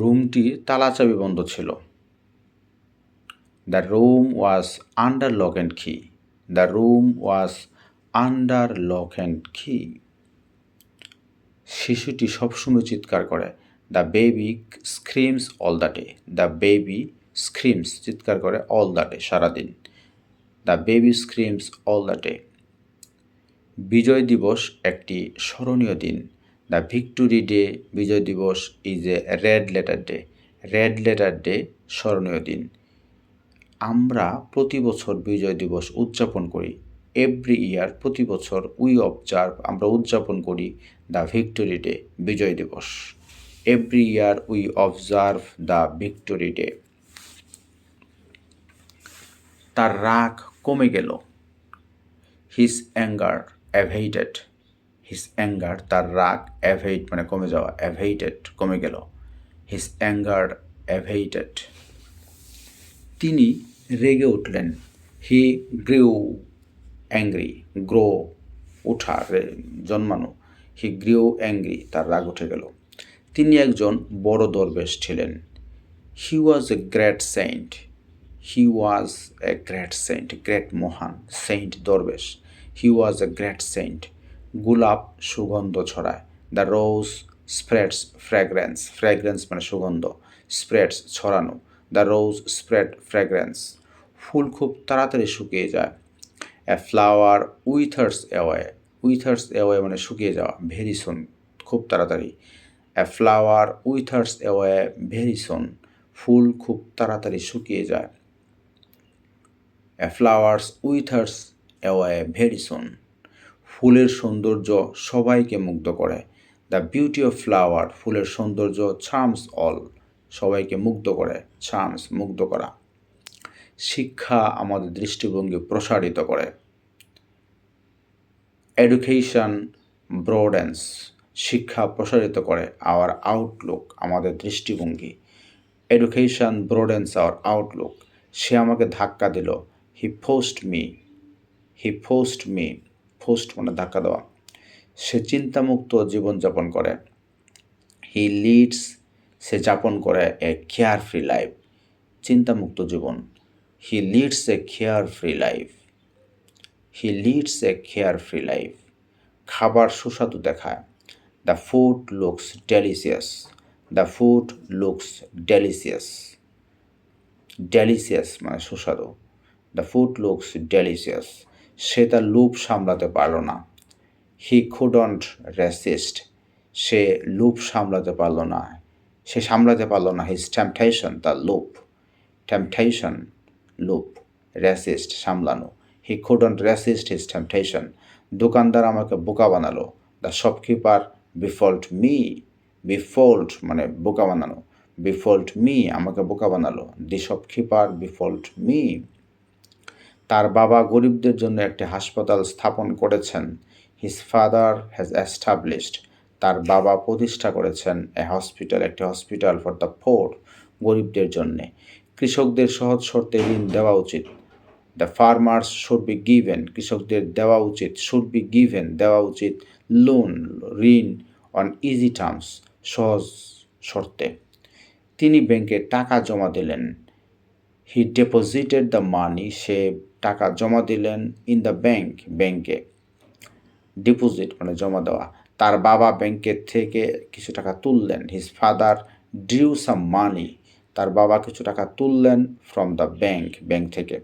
রুমটি তালাচাবি বন্ধ ছিল। The room was under lock and key the room was under lock and key শিশুটি সবসময় চিৎকার করে। The baby screams all the day the baby screams চিৎকার করে অল দ্য ডে সারাদিন। The baby screams all the day বিজয় দিবস একটি স্মরণীয় দিন। দ্য ভিক্টোরি ডে বিজয় দিবস is a red letter day red letter day স্মরণীয় দিন আমরা প্রতি বছর বিজয় দিবস উদযাপন করি। এভরি ইয়ার প্রতি বছর উই অবজার্ভ আমরা উদযাপন করি দ্য ভিক্টোরি ডে বিজয় দিবস every year we observe the victory day তার রাগ কমে গেল। His anger abated his anger তার রাগ অ্যাভেইট মানে কমে যাওয়া অ্যাভেইটেড কমে গেল। হিস অ্যাঙ্গার অ্যাভেইটেড তিনি রেগে উঠলেন। হি গ্রিউ অ্যাংরি গ্রো রে- জন্মানো। হি গ্রিউ অ্যাংরি তার রাগ উঠে গেল। তিনি একজন বড় দরবেশ ছিলেন। He was a great saint he was a great saint great মহান সেন্ট দরবেশ। He was a great saint গোলাপ সুগন্ধ ছড়ায়। The rose spreads fragrance fragrance মানে সুগন্ধ স্প্রেডস ছড়ানো। দ্য রোজ স্প্রেড ফ্র্যাগ্রেন্স ফুল খুব তাড়াতাড়ি শুকিয়ে যায়। A flower withers away withers away মানে শুকিয়ে যাওয়া ভেরি সুন খুব তাড়াতাড়ি। A flower withers away very soon ফুল খুব তাড়াতাড়ি শুকিয়ে যায়। A flowers withers away very soon ফুলের সৌন্দর্য সবাইকে মুগ্ধ করে। দ্য বিউটি অফ ফ্লাওয়ার ফুলের সৌন্দর্য ছামস অল সবাইকে মুগ্ধ করে ছামস মুগ্ধ করা। শিক্ষা আমাদের দৃষ্টিভঙ্গি প্রসারিত করে। এডুকেশন ব্রোডেন্স শিক্ষা প্রসারিত করে আওয়ার আউটলুক আমাদের দৃষ্টিভঙ্গি। এডুকেশন ব্রোডেন্স আওয়ার আউটলুক সে আমাকে ধাক্কা দিল। He pushed me he pushed me pushed মানে ধাক্কা দেওয়া। সে চিন্তামুক্ত জীবনযাপন করে। হি লিডস সে যাপন করে এ কেয়ার ফ্রি লাইফ চিন্তামুক্ত জীবন। He leads a care free life he leads a care free life খাবার সুস্বাদু দেখায়। The food looks delicious the food looks delicious delicious মানে সুস্বাদু। দ্য ফুড লুকস ডেলিসিয়াস সে তার লুপ সামলাতে পারল না। হি খুডন্ট রেসিস্ট সে লুপ সামলাতে পারল না। সে সামলাতে পারল না হিজ টেম্পটেশন তার লুপ। টেম্পটেশন লুপ রেসিস্ট সামলানো। He couldn't resist his temptation দোকানদার আমাকে বোকা বানালো। The shopkeeper befooled me befooled মানে বোকা বানানো। বিফল্ট মি আমাকে বোকা বানালো। দি শপকিপার বিফল্ট মি তার বাবা গরিবদের জন্য একটি হাসপাতাল স্থাপন করেছেন। হিজ ফাদার হ্যাজ এস্টাবলিশড তার বাবা প্রতিষ্ঠা করেছেন এ হসপিটাল একটি হসপিটাল ফর দ্য পোর গরিবদের জন্যে। কৃষকদের সহজ শর্তে ঋণ দেওয়া উচিত। The farmers should be given কৃষকদের দেওয়া উচিত শুড বি গিভেন দেওয়া উচিত লোন ঋণ অন ইজি টার্মস সহজ শর্তে। তিনি ব্যাংকে টাকা জমা দিলেন। হি ডেপোজিটেড দ্য মানি সে টাকা জমা দিলেন ইন দ্য ব্যাংক ব্যাংকে ডিপোজিট মানে জমা দেওয়া। তার বাবা ব্যাংকের থেকে কিছু টাকা তুললেন। His father drew some money তার বাবা কিছু টাকা তুললেন ফ্রম দ্য ব্যাংক ব্যাংক থেকে।